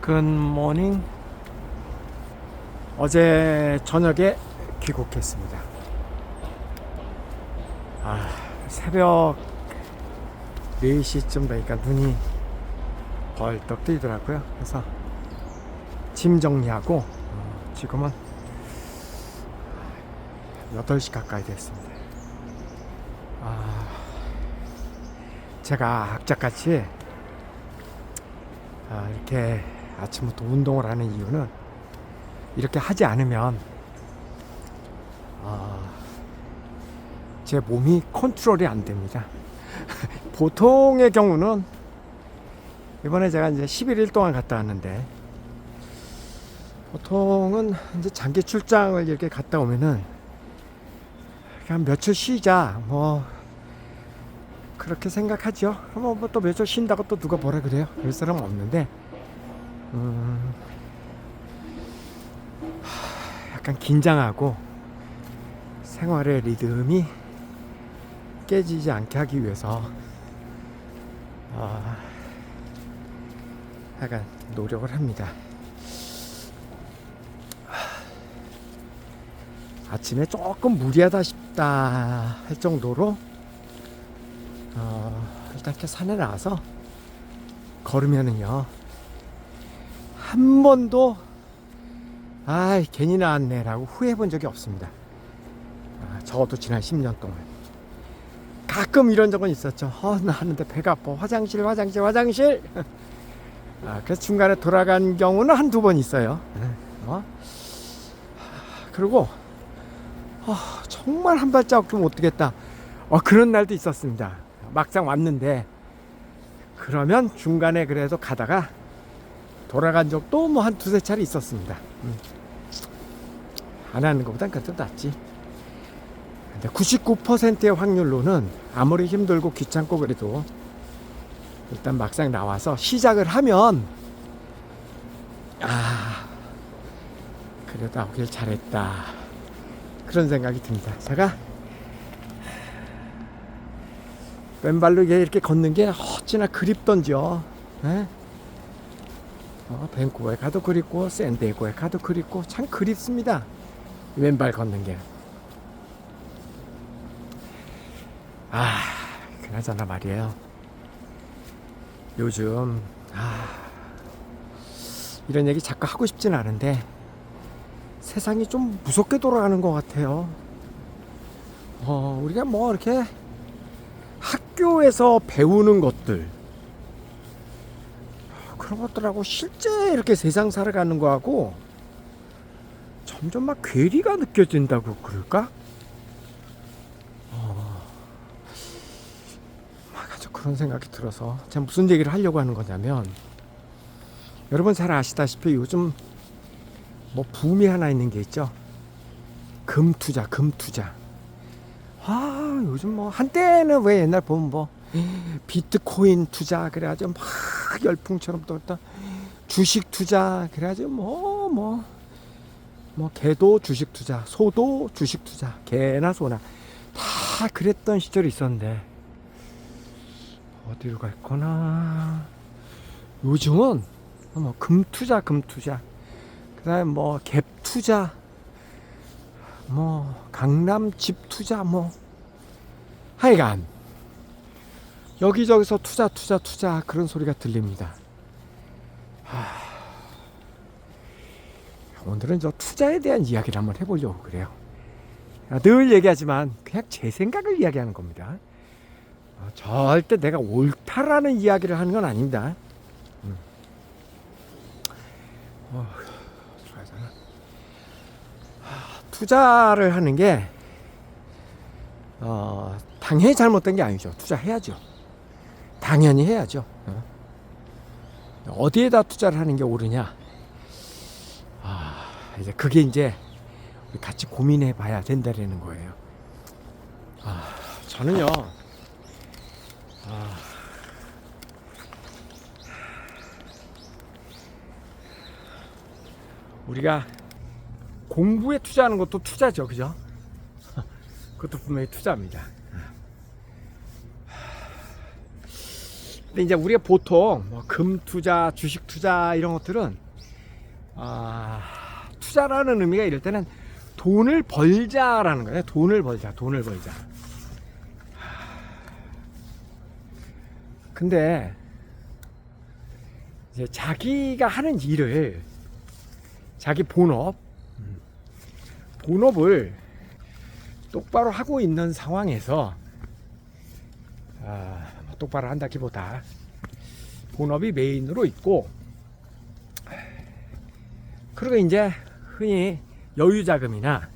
굿모닝 어제 저녁에 귀국했습니다. 아 새벽 4시쯤 되니까 눈이 벌떡 뜨이더라고요. 그래서 짐 정리하고 어, 지금은 8시 가까이 됐습니다. 아 제가 악착같이 아, 이렇게 아침부터 운동을 하는 이유는 이렇게 하지 않으면 아, 제 몸이 컨트롤이 안 됩니다. 보통의 경우는 이번에 제가 이제 11일 동안 갔다 왔는데 보통은 이제 장기 출장을 이렇게 갔다 오면은 그냥 며칠 쉬자 뭐 그렇게 생각하죠. 뭐또 며칠 쉰다고 또 누가 뭐라 그래요? 그럴 사람은 없는데, 음, 하, 약간 긴장하고 생활의 리듬이 깨지지 않게 하기 위해서, 아, 약간 노력을 합니다. 하, 아침에 조금 무리하다 싶다 할 정도로 어, 일단 이렇게 산에 나와서 걸으면은요 한 번도 아 괜히 나왔네라고 후회해 본 적이 없습니다. 아, 적어도 지난 10년 동안 가끔 이런 적은 있었죠. 어, 나 하는데 배가 아파 화장실 화장실 화장실. 아, 그래서 중간에 돌아간 경우는 한두 번 있어요. 어? 그리고 어, 정말 한 발자국도 못 뛰겠다. 어, 그런 날도 있었습니다. 막상 왔는데 그러면 중간에 그래도 가다가 돌아간 적도 뭐 한 두세 차례 있었습니다. 음. 안 하는 것보단 그래도 낫지. 근데 99%의 확률로는 아무리 힘들고 귀찮고 그래도 일단 막상 나와서 시작을 하면 아 그래도 오길 잘했다 그런 생각이 듭니다. 제가 왼발로 이렇게 걷는 게 어찌나 그립던지요. 에? 어, 밴쿠버에 가도 그립고 샌디에고에 가도 그립고 참 그립습니다. 왼발 걷는 게. 아, 그나저나 말이에요. 요즘 아, 이런 얘기 자꾸 하고 싶진 않은데 세상이 좀 무섭게 돌아가는 것 같아요. 어, 우리가 뭐 이렇게 학교에서 배우는 것들 그런 것들하고 실제 이렇게 세상 살아가는 거하고 점점 막 괴리가 느껴진다고 그럴까? 어, 막 아주 그런 생각이 들어서 제가 무슨 얘기를 하려고 하는 거냐면 여러분 잘 아시다시피 요즘 뭐 붐이 하나 있는 게 있죠. 금 투자, 금 투자. 아 요즘 뭐 한때는 왜 옛날 보면 뭐 비트코인 투자 그래가지고 막 열풍처럼 떴다 주식 투자 그래가지고 뭐뭐 뭐 개도 주식 투자 소도 주식 투자 개나 소나 다 그랬던 시절이 있었는데 어디로 갈 거나? 요즘은 뭐 금 투자 금 투자 그다음에 뭐갭 투자 뭐 강남 집 투자 뭐 하여간 여기저기서 투자 투자 투자 그런 소리가 들립니다. 하... 오늘은 저 투자에 대한 이야기를 한번 해보려고 그래요. 늘 얘기하지만 그냥 제 생각을 이야기하는 겁니다. 어, 절대 내가 옳다라는 이야기를 하는 건 아닙니다. 음. 어. 투자를 하는 게 어, 당연히 잘못된 게 아니죠. 투자해야죠. 당연히 해야죠. 어. 어디에다 투자를 하는 게 옳으냐? 아, 이제 그게 이제 같이 고민해 봐야 된다라는 거예요. 아, 저는요. 아, 우리가 공부에 투자하는 것도 투자죠, 그죠? 그것도 분명히 투자입니다. 근데 이제 우리가 보통 뭐 금 투자, 주식 투자 이런 것들은 아, 투자라는 의미가 이럴 때는 돈을 벌자라는 거예요. 돈을 벌자, 돈을 벌자. 근데 이제 자기가 하는 일을 자기 본업 음, 본업을 똑바로 하고 있는 상황에서 아, 뭐 똑바로 한다기보다 본업이 메인으로 있고 그리고 이제 흔히 여유 자금이나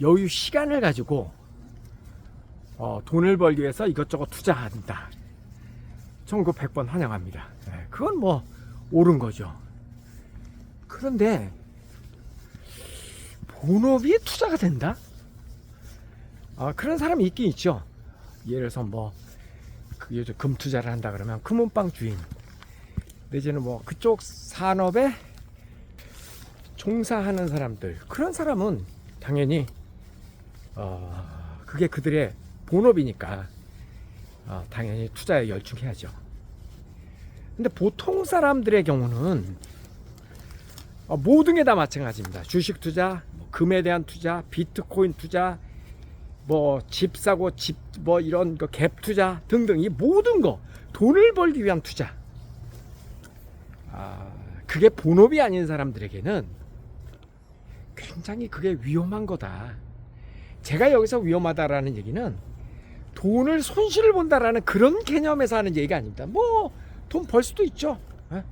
여유 시간을 가지고 어, 돈을 벌기 위해서 이것저것 투자한다. 전그 100번 환영합니다. 네, 그건 뭐 옳은 거죠. 그런데 본업이 투자가 된다? 아, 그런 사람이 있긴 있죠. 예를 들어서 뭐 그 요즘 금 투자를 한다 그러면 금은방 주인 내지는 뭐 그쪽 산업에 종사하는 사람들 그런 사람은 당연히 어, 그게 그들의 본업이니까 어, 당연히 투자에 열중해야죠. 근데 보통 사람들의 경우는 어, 모든 게 다 마찬가지입니다. 주식 투자, 뭐 금에 대한 투자, 비트코인 투자, 뭐 집 사고 집 뭐 이런 거 갭 투자 등등 이 모든 거 돈을 벌기 위한 투자. 아, 그게 본업이 아닌 사람들에게는 굉장히 그게 위험한 거다. 제가 여기서 위험하다라는 얘기는 돈을 손실을 본다라는 그런 개념에서 하는 얘기가 아닙니다. 뭐 돈 벌 수도 있죠. 예?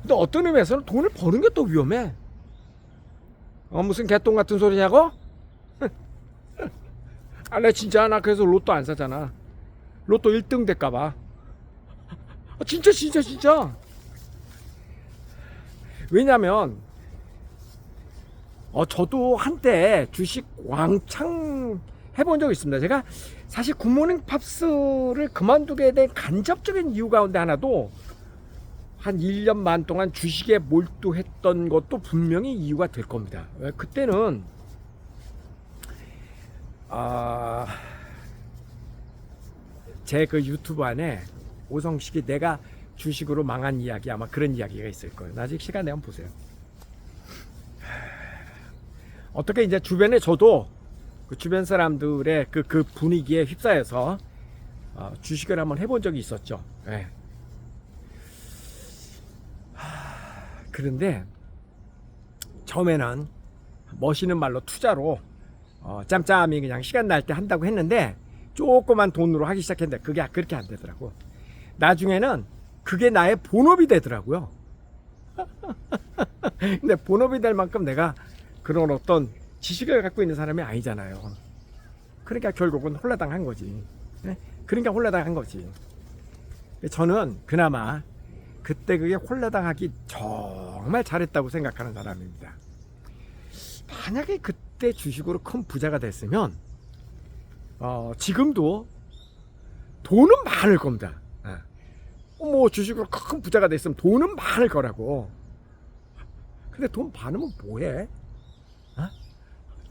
근데 어떤 의미에서는 돈을 버는 게 또 위험해. 어 무슨 개똥 같은 소리냐고? 아, 나 진짜 나 그래서 로또 안 사잖아. 로또 1등 될까봐. 아, 진짜 진짜 진짜. 왜냐면 어 저도 한때 주식 왕창 해본 적이 있습니다. 제가 사실 굿모닝 팝스를 그만두게 된 간접적인 이유 가운데 하나도 한 1년 반 동안 주식에 몰두했던 것도 분명히 이유가 될 겁니다. 왜? 그때는 아, 제그 유튜브 안에 오성식이 내가 주식으로 망한 이야기 아마 그런 이야기가 있을 거예요. 나중에 시간 내면 보세요. 어떻게 이제 주변에 저도 그 주변 사람들의 그, 그 분위기에 휩싸여서 어, 주식을 한번 해본 적이 있었죠. 예. 하, 그런데 처음에는 멋있는 말로 투자로 어, 짬짬이 그냥 시간 날 때 한다고 했는데 조그만 돈으로 하기 시작했는데 그게 그렇게 안 되더라고. 나중에는 그게 나의 본업이 되더라고요. 근데 본업이 될 만큼 내가 그런 어떤 지식을 갖고 있는 사람이 아니잖아요. 그러니까 결국은 홀라당한 거지. 네? 그러니까 홀라당한 거지. 저는 그나마 그때 그게 홀라당하기 정말 잘했다고 생각하는 사람입니다. 만약에 그 때 주식으로 큰 부자가 됐으면 어, 지금도 돈은 많을 겁니다. 예. 뭐 주식으로 큰 부자가 됐으면 돈은 많을 거라고. 근데 돈 많으면 뭐해? 어?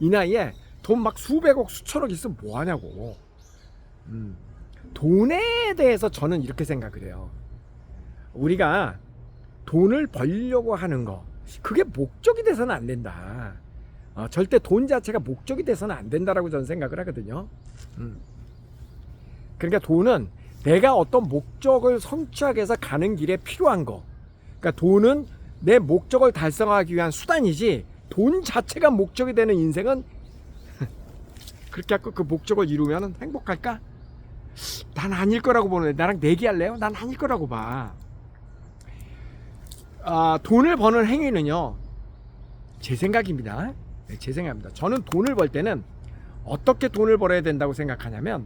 이 나이에 돈 막 수백억 수천억 있으면 뭐하냐고. 음. 돈에 대해서 저는 이렇게 생각을 해요. 우리가 돈을 벌려고 하는 거 그게 목적이 돼서는 안 된다. 어, 절대 돈 자체가 목적이 돼서는 안 된다라고 저는 생각을 하거든요. 음. 그러니까 돈은 내가 어떤 목적을 성취하기 위해서 가는 길에 필요한 거. 그러니까 돈은 내 목적을 달성하기 위한 수단이지 돈 자체가 목적이 되는 인생은 그렇게 하고 그 목적을 이루면 행복할까? 난 아닐 거라고 보는데 나랑 내기할래요? 난 아닐 거라고 봐. 아, 돈을 버는 행위는요. 제 생각입니다. 네, 제 생각입니다. 저는 돈을 벌 때는 어떻게 돈을 벌어야 된다고 생각하냐면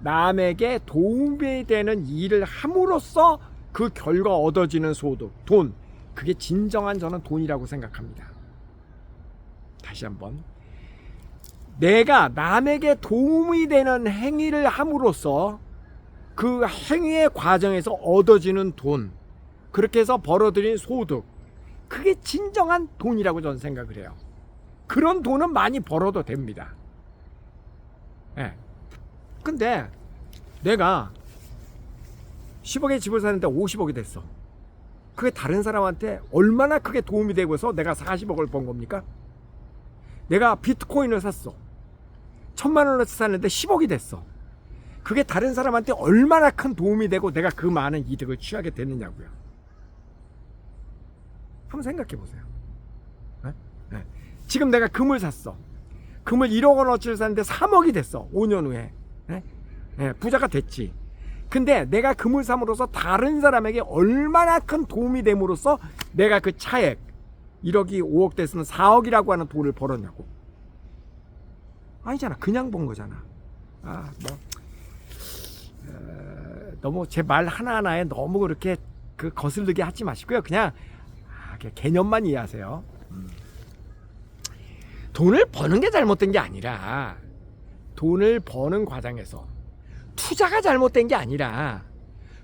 남에게 도움이 되는 일을 함으로써 그 결과 얻어지는 소득, 돈. 그게 진정한 저는 돈이라고 생각합니다. 다시 한번. 내가 남에게 도움이 되는 행위를 함으로써 그 행위의 과정에서 얻어지는 돈, 그렇게 해서 벌어들인 소득, 그게 진정한 돈이라고 저는 생각을 해요. 그런 돈은 많이 벌어도 됩니다. 예. 근데 내가 10억의 집을 사는데 50억이 됐어. 그게 다른 사람한테 얼마나 크게 도움이 되고 해서 내가 40억을 번 겁니까? 내가 비트코인을 샀어. 천만 원어치 샀는데 10억이 됐어. 그게 다른 사람한테 얼마나 큰 도움이 되고 내가 그 많은 이득을 취하게 됐느냐고요. 한번 생각해 보세요. 지금 내가 금을 샀어. 금을 1억 원어치를 샀는데 3억이 됐어. 5년 후에. 네? 네, 부자가 됐지. 근데 내가 금을 삼으로써 다른 사람에게 얼마나 큰 도움이 됨으로써 내가 그 차액 1억이 5억 됐으면 4억이라고 하는 돈을 벌었냐고. 아니잖아. 그냥 번 거잖아. 아, 뭐. 어, 너무 제 말 하나하나에 너무 그렇게 그 거슬리게 하지 마시고요. 그냥 아, 그냥 개념만 이해하세요. 음. 돈을 버는 게 잘못된 게 아니라 돈을 버는 과정에서 투자가 잘못된 게 아니라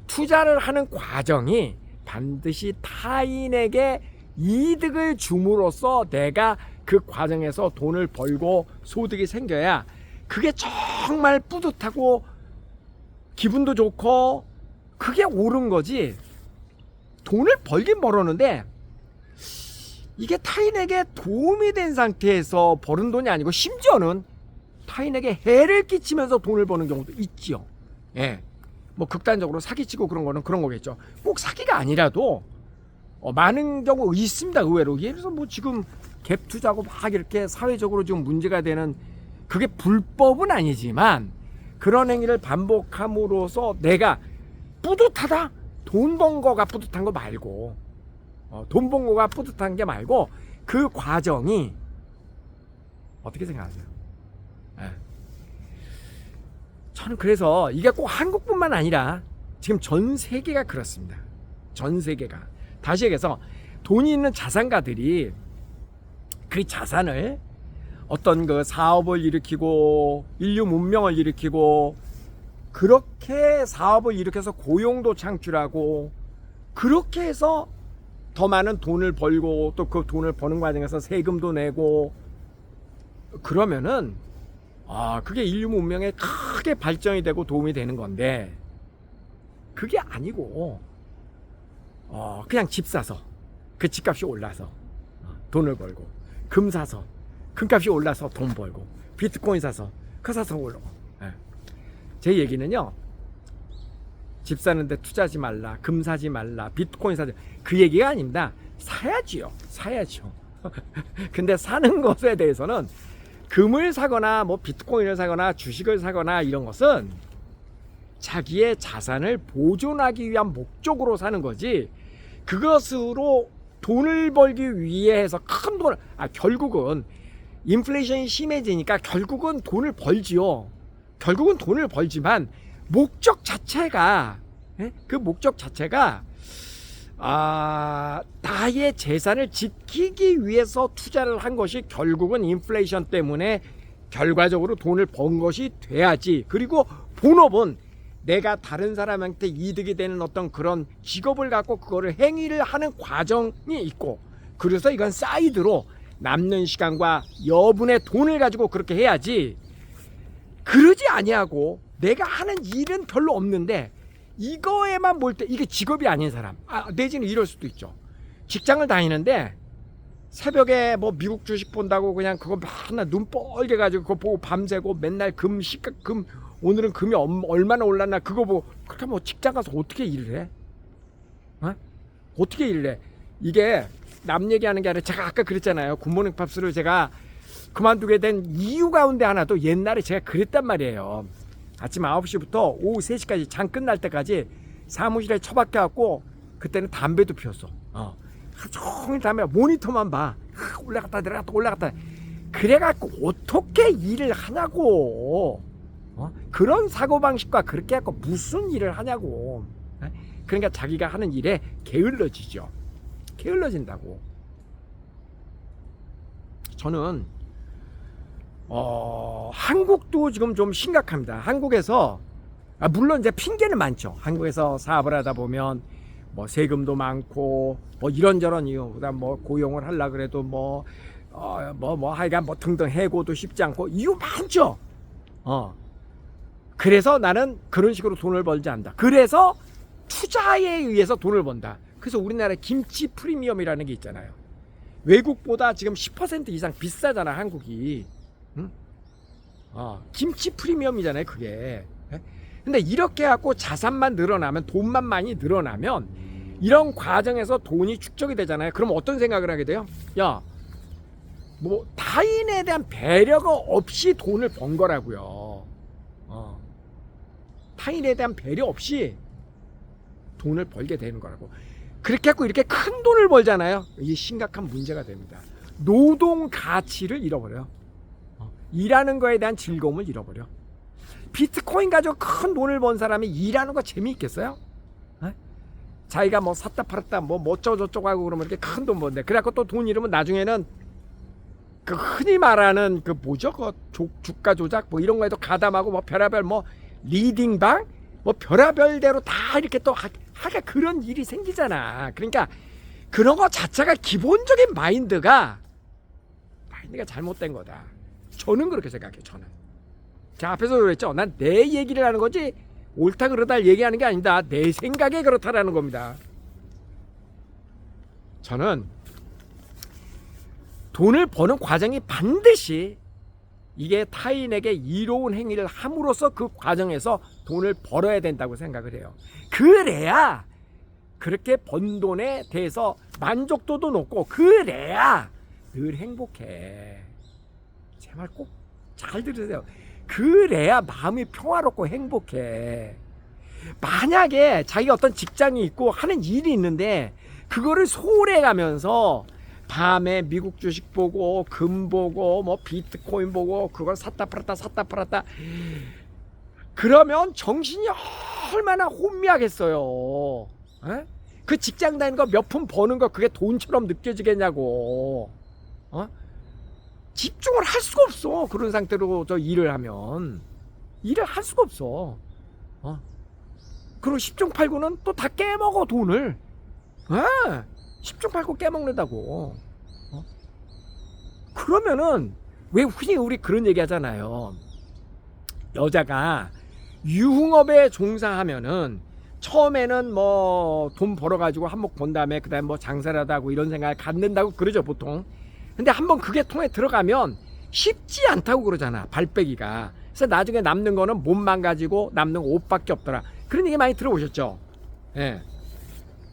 투자를 하는 과정이 반드시 타인에게 이득을 줌으로써 내가 그 과정에서 돈을 벌고 소득이 생겨야 그게 정말 뿌듯하고 기분도 좋고 그게 옳은 거지 돈을 벌긴 벌었는데 이게 타인에게 도움이 된 상태에서 버는 돈이 아니고 심지어는 타인에게 해를 끼치면서 돈을 버는 경우도 있지요. 예. 뭐 극단적으로 사기치고 그런 거는 그런 거겠죠. 꼭 사기가 아니라도 어, 많은 경우 있습니다. 의외로. 예를 들어서 뭐 지금 갭 투자고 막 이렇게 사회적으로 지금 문제가 되는 그게 불법은 아니지만 그런 행위를 반복함으로써 내가 뿌듯하다? 돈 번 거가 뿌듯한 거 말고 어, 돈 번 거가 뿌듯한 게 말고 그 과정이 어떻게 생각하세요? 예. 저는 그래서 이게 꼭 한국뿐만 아니라 지금 전 세계가 그렇습니다. 전 세계가 다시 얘기해서 돈이 있는 자산가들이 그 자산을 어떤 그 사업을 일으키고 인류 문명을 일으키고 그렇게 사업을 일으켜서 고용도 창출하고 그렇게 해서 더 많은 돈을 벌고 또 그 돈을 버는 과정에서 세금도 내고 그러면은 아 그게 인류 문명에 크게 발전이 되고 도움이 되는 건데 그게 아니고 어 그냥 집 사서 그 집값이 올라서 어, 돈을 벌고 금 사서 금값이 올라서 돈 벌고 비트코인 사서 그 사서 올라고 예. 제 얘기는요 집 사는데 투자하지 말라 금 사지 말라 비트코인 사지 그 얘기가 아닙니다. 사야지요 사야죠. 근데 사는 것에 대해서는 금을 사거나 뭐 비트코인을 사거나 주식을 사거나 이런 것은 자기의 자산을 보존하기 위한 목적으로 사는 거지 그것으로 돈을 벌기 위해 해서 큰 돈을 아 결국은 인플레이션이 심해지니까 결국은 돈을 벌지요. 결국은 돈을 벌지만 목적 자체가 예? 그 목적 자체가 아, 나의 재산을 지키기 위해서 투자를 한 것이 결국은 인플레이션 때문에 결과적으로 돈을 번 것이 돼야지. 그리고 본업은 내가 다른 사람한테 이득이 되는 어떤 그런 직업을 갖고 그거를 행위를 하는 과정이 있고 그래서 이건 사이드로 남는 시간과 여분의 돈을 가지고 그렇게 해야지 그러지 아니하고 내가 하는 일은 별로 없는데 이거에만 몰때 이게 직업이 아닌 사람 아, 내지는 이럴 수도 있죠 직장을 다니는데 새벽에 뭐 미국 주식 본다고 그냥 그거 맨날 눈 뻘게 가지고 그거 보고 밤새고 맨날 금 시가 금 오늘은 금이 엄- 얼마나 올랐나 그거 보고 그렇게 뭐 직장 가서 어떻게 일을 해? 어? 어떻게 일을 해? 이게 남 얘기하는 게 아니라 제가 아까 그랬잖아요 굿모닝 팝스를 제가 그만두게 된 이유 가운데 하나도 옛날에 제가 그랬단 말이에요 아침 9시부터 오후 3시까지 장 끝날 때까지 사무실에 처박혀 갖고 그때는 담배도 피웠어. 어. 종일 담배 모니터만 봐. 하, 올라갔다 내려갔다 올라갔다. 그래 갖고 어떻게 일을 하냐고. 어? 그런 사고 방식과 그렇게 갖고 무슨 일을 하냐고. 에? 그러니까 자기가 하는 일에 게을러지죠. 게을러진다고. 저는 어, 한국도 지금 좀 심각합니다. 한국에서 아, 물론 이제 핑계는 많죠. 한국에서 사업을 하다 보면 뭐 세금도 많고 뭐 이런저런 이유 그다음 뭐 고용을 하려 그래도 뭐 어, 뭐, 뭐, 하여간 뭐 등등 해고도 쉽지 않고 이유 많죠. 어. 그래서 나는 그런 식으로 돈을 벌지 않는다. 그래서 투자에 의해서 돈을 번다. 그래서 우리나라 김치 프리미엄이라는 게 있잖아요. 외국보다 지금 10% 이상 비싸잖아 한국이. 응? 어, 김치 프리미엄이잖아요 그게. 예? 근데 이렇게 갖고 자산만 늘어나면 돈만 많이 늘어나면 이런 과정에서 돈이 축적이 되잖아요. 그럼 어떤 생각을 하게 돼요? 야, 뭐 타인에 대한 배려가 없이 돈을 번 거라고요. 어. 타인에 대한 배려 없이 돈을 벌게 되는 거라고. 그렇게 갖고 이렇게 큰 돈을 벌잖아요. 이게 심각한 문제가 됩니다. 노동 가치를 잃어버려요. 어. 일하는 거에 대한 즐거움을 잃어버려. 비트코인 가지고 큰 돈을 번 사람이 일하는 거 재미있겠어요? 어? 자기가 뭐 샀다 팔았다 뭐 어쩌고저쩌고 하고 그러면 이렇게 큰 돈 번대. 그래갖고 또 돈 잃으면 나중에는 그 흔히 말하는 그 뭐죠? 그 조- 주가 조작 뭐 이런 거에도 가담하고 뭐 별의별 뭐 리딩방 뭐 별의별대로 다 이렇게 또 하, 하가 그런 일이 생기잖아. 그러니까 그런 거 자체가 기본적인 마인드가 마인드가 잘못된 거다. 저는 그렇게 생각해요. 저는. 자 앞에서 그랬죠. 난 내 얘기를 하는 거지 옳다 그러다 얘기하는 게 아니다. 내 생각에 그렇다라는 겁니다. 저는 돈을 버는 과정이 반드시 이게 타인에게 이로운 행위를 함으로써 그 과정에서 돈을 벌어야 된다고 생각을 해요. 그래야 그렇게 번 돈에 대해서 만족도도 높고 그래야 늘 행복해. 제 말 꼭 잘 들으세요. 그래야 마음이 평화롭고 행복해. 만약에 자기가 어떤 직장이 있고 하는 일이 있는데 그거를 소홀해 가면서 밤에 미국 주식 보고 금 보고 뭐 비트코인 보고 그걸 샀다 팔았다 샀다 팔았다 그러면 정신이 얼마나 혼미하겠어요. 에? 그 직장 다니는 거 몇 푼 버는 거 그게 돈처럼 느껴지겠냐고. 어? 집중을 할 수가 없어. 그런 상태로 저 일을 하면 일을 할 수가 없어. 어? 그리고 10중 8구는 또 다 깨먹어 돈을. 아, 10중 8구 깨먹는다고. 어? 그러면은 왜 흔히 우리 그런 얘기 하잖아요. 여자가 유흥업에 종사하면은 처음에는 뭐 돈 벌어가지고 한몫 본 다음에 그다음에 뭐 장사를 하다 하고 이런 생각을 갖는다고 그러죠 보통. 근데 한번 그게 통에 들어가면 쉽지 않다고 그러잖아 발 빼기가. 그래서 나중에 남는 거는 몸만 가지고 남는 거 옷밖에 없더라. 그런 얘기 많이 들어보셨죠? 예.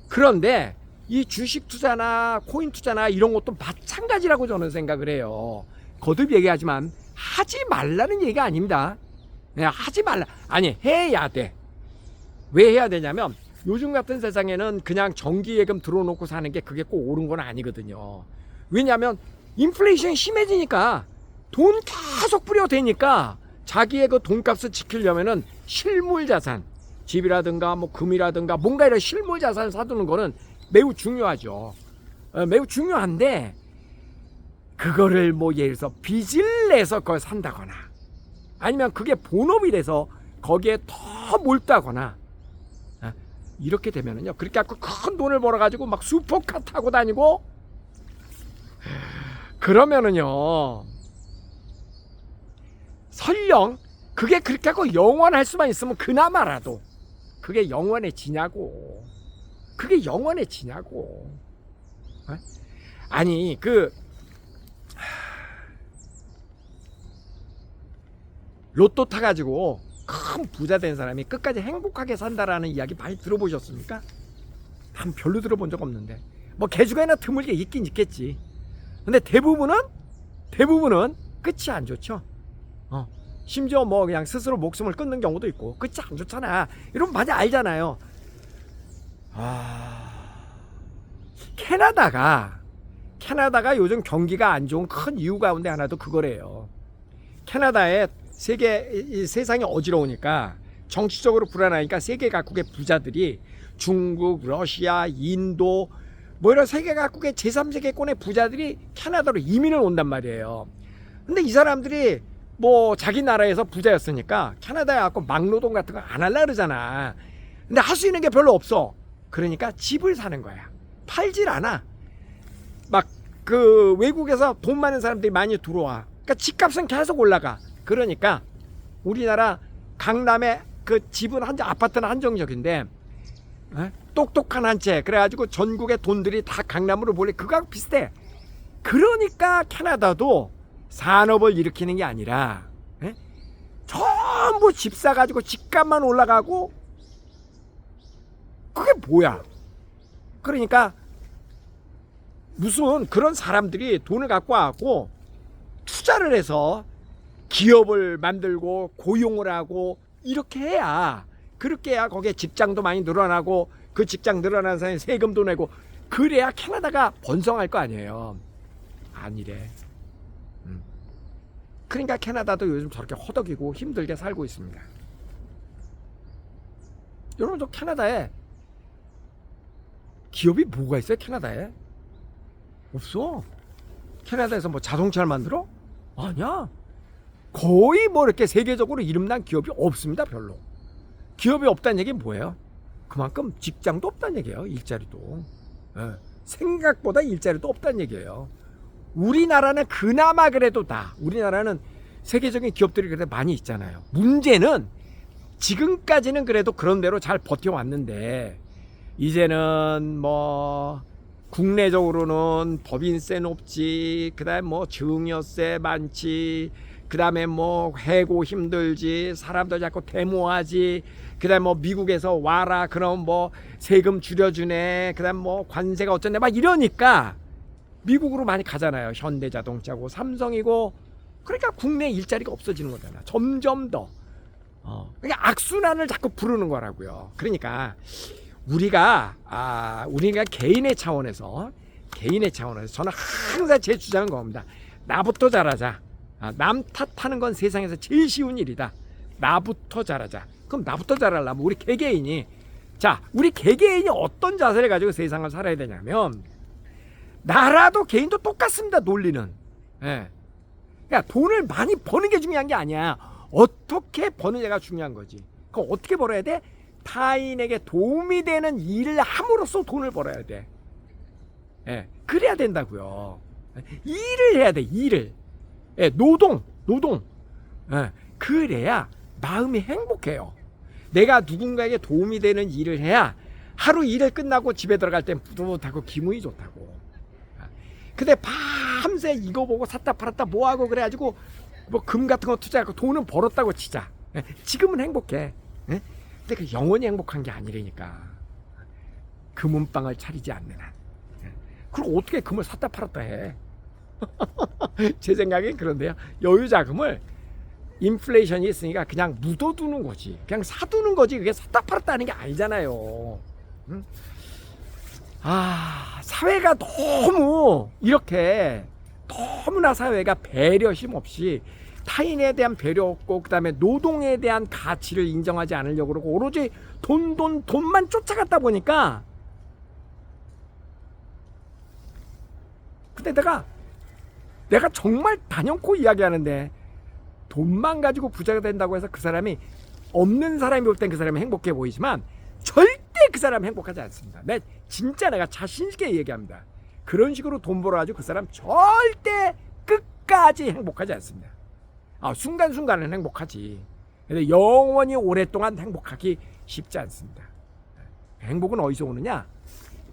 그런데 이 주식 투자나 코인 투자나 이런 것도 마찬가지라고 저는 생각을 해요. 거듭 얘기하지만 하지 말라는 얘기가 아닙니다. 네, 하지 말라. 아니, 해야 돼. 왜 해야 되냐면 요즘 같은 세상에는 그냥 정기예금 들어놓고 사는 게 그게 꼭 옳은 건 아니거든요. 왜냐하면 인플레이션이 심해지니까 돈 계속 뿌려대니까 자기의 그 돈값을 지키려면은 실물 자산, 집이라든가 뭐 금이라든가 뭔가 이런 실물 자산을 사두는 거는 매우 중요하죠. 어, 매우 중요한데 그거를 뭐 예를 들어서 빚을 내서 그걸 산다거나 아니면 그게 본업이 돼서 거기에 더 몰두하거나 어, 이렇게 되면은요 그렇게 갖고 큰 돈을 벌어가지고 막 슈퍼카 타고 다니고 그러면은요 설령 그게 그렇게 하고 영원할 수만 있으면 그나마라도 그게 영원해지냐고 그게 영원해지냐고 어? 아니 그 로또 타 가지고 큰 부자 된 사람이 끝까지 행복하게 산다라는 이야기 많이 들어보셨습니까? 난 별로 들어본 적 없는데 뭐 개중에나 드물게 있긴 있겠지 근데 대부분은 대부분은 끝이 안 좋죠. 어. 심지어 뭐 그냥 스스로 목숨을 끊는 경우도 있고 끝이 안 좋잖아. 이런 거 많이 알잖아요. 아... 캐나다가 캐나다가 요즘 경기가 안 좋은 큰 이유 가운데 하나도 그거래요. 캐나다에 세계 이 세상이 어지러우니까 정치적으로 불안하니까 세계 각국의 부자들이 중국, 러시아, 인도 뭐 이런 세계 각국의 제3세계권의 부자들이 캐나다로 이민을 온단 말이에요. 근데 이 사람들이 뭐 자기 나라에서 부자였으니까 캐나다에 갖고 막노동 같은 거 안 할라 그러잖아. 근데 할 수 있는 게 별로 없어. 그러니까 집을 사는 거야. 팔질 않아. 막 그 외국에서 돈 많은 사람들이 많이 들어와. 그러니까 집값은 계속 올라가. 그러니까 우리나라 강남에 그 집은 한 아파트는 한정적인데 에? 똑똑한 한 채. 그래가지고 전국의 돈들이 다 강남으로 몰려. 그거하고 비슷해. 그러니까 캐나다도 산업을 일으키는 게 아니라 에? 전부 집 사가지고 집값만 올라가고 그게 뭐야? 그러니까 무슨 그런 사람들이 돈을 갖고 와갖고 투자를 해서 기업을 만들고 고용을 하고 이렇게 해야 그렇게 해야 거기에 직장도 많이 늘어나고 그 직장 늘어나는 사람이 세금도 내고 그래야 캐나다가 번성할 거 아니에요. 아니래. 음. 그러니까 캐나다도 요즘 저렇게 허덕이고 힘들게 살고 있습니다. 여러분 저 캐나다에 기업이 뭐가 있어요? 캐나다에 없어. 캐나다에서 뭐 자동차를 만들어? 아니야. 거의 뭐 이렇게 세계적으로 이름난 기업이 없습니다. 별로. 기업이 없다는 얘기 뭐예요? 그만큼 직장도 없다는 얘기예요. 일자리도. 예. 생각보다 일자리도 없다는 얘기예요. 우리나라는 그나마 그래도 다. 우리나라는 세계적인 기업들이 그래도 많이 있잖아요. 문제는 지금까지는 그래도 그런 대로 잘 버텨왔는데 이제는 뭐 국내적으로는 법인세 높지 그다음 뭐 증여세 많지 그다음에 뭐 해고 힘들지 사람들 자꾸 데모하지 그다음 뭐 미국에서 와라 그럼 뭐 세금 줄여주네 그다음 뭐 관세가 어쩌네 막 이러니까 미국으로 많이 가잖아요 현대자동차고 삼성이고 그러니까 국내 일자리가 없어지는 거잖아 점점 더 어. 그러니까 악순환을 자꾸 부르는 거라고요 그러니까 우리가 아 우리가 개인의 차원에서 개인의 차원에서 저는 항상 제 주장은 겁니다. 나부터 잘하자. 아, 남 탓하는 건 세상에서 제일 쉬운 일이다. 나부터 잘하자. 그럼 나부터 잘하려면 우리 개개인이 자 우리 개개인이 어떤 자세를 가지고 세상을 살아야 되냐면 나라도 개인도 똑같습니다. 논리는. 예. 그러니까 돈을 많이 버는 게 중요한 게 아니야. 어떻게 버느냐가 중요한 거지. 그럼 어떻게 벌어야 돼? 타인에게 도움이 되는 일을 함으로써 돈을 벌어야 돼. 예, 그래야 된다고요. 일을 해야 돼, 일을. 예, 노동, 노동. 예, 그래야 마음이 행복해요. 내가 누군가에게 도움이 되는 일을 해야 하루 일을 끝나고 집에 들어갈 땐 뿌듯하고 기분이 좋다고. 근데 밤새 이거 보고 샀다 팔았다 뭐 하고 그래가지고 뭐 금 같은 거 투자하고 돈은 벌었다고 치자. 예, 지금은 행복해. 예? 근데 그 영원히 행복한 게 아니라니까. 금은방을 차리지 않는 한. 예. 그럼 어떻게 금을 샀다 팔았다 해? 제 생각엔 그런데요. 여유 자금을 인플레이션이 있으니까 그냥 묻어두는 거지. 그냥 사두는 거지. 그게 샀다 팔았다 하는 게 아니잖아요. 응? 아, 사회가 너무 이렇게 너무나 사회가 배려심 없이 타인에 대한 배려 없고 그다음에 노동에 대한 가치를 인정하지 않으려고 그러고 오로지 돈 돈 돈만 쫓아갔다 보니까 근데 내가 내가 정말 단연코 이야기하는데 돈만 가지고 부자가 된다고 해서 그 사람이 없는 사람이 올 땐 그 사람이 행복해 보이지만 절대 그 사람 행복하지 않습니다. 내 진짜 내가 자신 있게 얘기합니다. 그런 식으로 돈 벌어가지고 그 사람 절대 끝까지 행복하지 않습니다. 아, 순간순간은 행복하지. 근데 영원히 오랫동안 행복하기 쉽지 않습니다. 행복은 어디서 오느냐?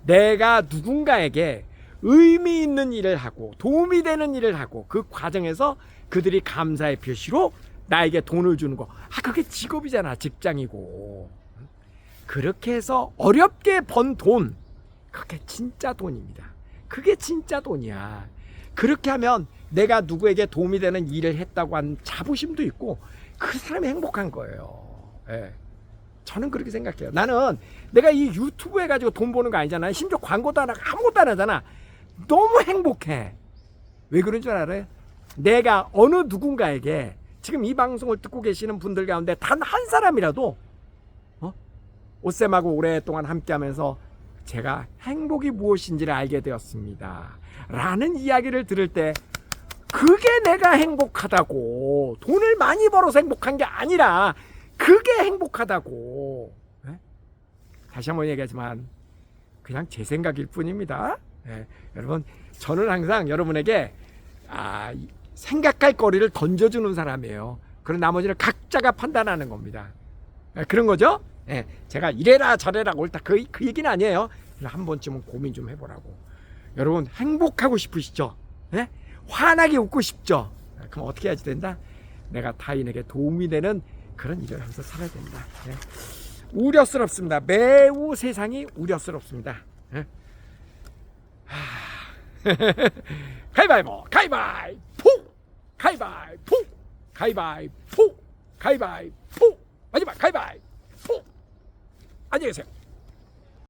내가 누군가에게 의미 있는 일을 하고 도움이 되는 일을 하고 그 과정에서 그들이 감사의 표시로 나에게 돈을 주는 거. 아, 그게 직업이잖아. 직장이고. 그렇게 해서 어렵게 번 돈. 그게 진짜 돈입니다. 그게 진짜 돈이야. 그렇게 하면 내가 누구에게 도움이 되는 일을 했다고 한 자부심도 있고 그 사람이 행복한 거예요. 예. 저는 그렇게 생각해요. 나는 내가 이 유튜브 해가지고 돈 버는 거 아니잖아. 심지어 광고도 안 하고 아무것도 안 하잖아. 너무 행복해. 왜 그런 줄 알아요? 내가 어느 누군가에게 지금 이 방송을 듣고 계시는 분들 가운데 단 한 사람이라도 어? 오쌤하고 오랫동안 함께하면서 제가 행복이 무엇인지를 알게 되었습니다. 라는 이야기를 들을 때 그게 내가 행복하다고 돈을 많이 벌어서 행복한 게 아니라 그게 행복하다고 예? 다시 한번 얘기하지만 그냥 제 생각일 뿐입니다. 예, 여러분 저는 항상 여러분에게 아, 이- 생각할 거리를 던져주는 사람이에요. 그런 나머지는 각자가 판단하는 겁니다. 예, 그런 거죠? 예, 제가 이래라 저래라 옳다 그, 그 얘기는 아니에요. 한 번쯤은 고민 좀 해보라고. 여러분 행복하고 싶으시죠? 예? 환하게 웃고 싶죠? 그럼 어떻게 해야지 된다? 내가 타인에게 도움이 되는 그런 일을 하면서 살아야 된다. 예. 우려스럽습니다. 매우 세상이 우려스럽습니다. 예? 하... 가위바위보, 가위바위보, 가위바위보, 가위바위보, 가위바위보, 마지막 가위바위보. 안녕히 계세요.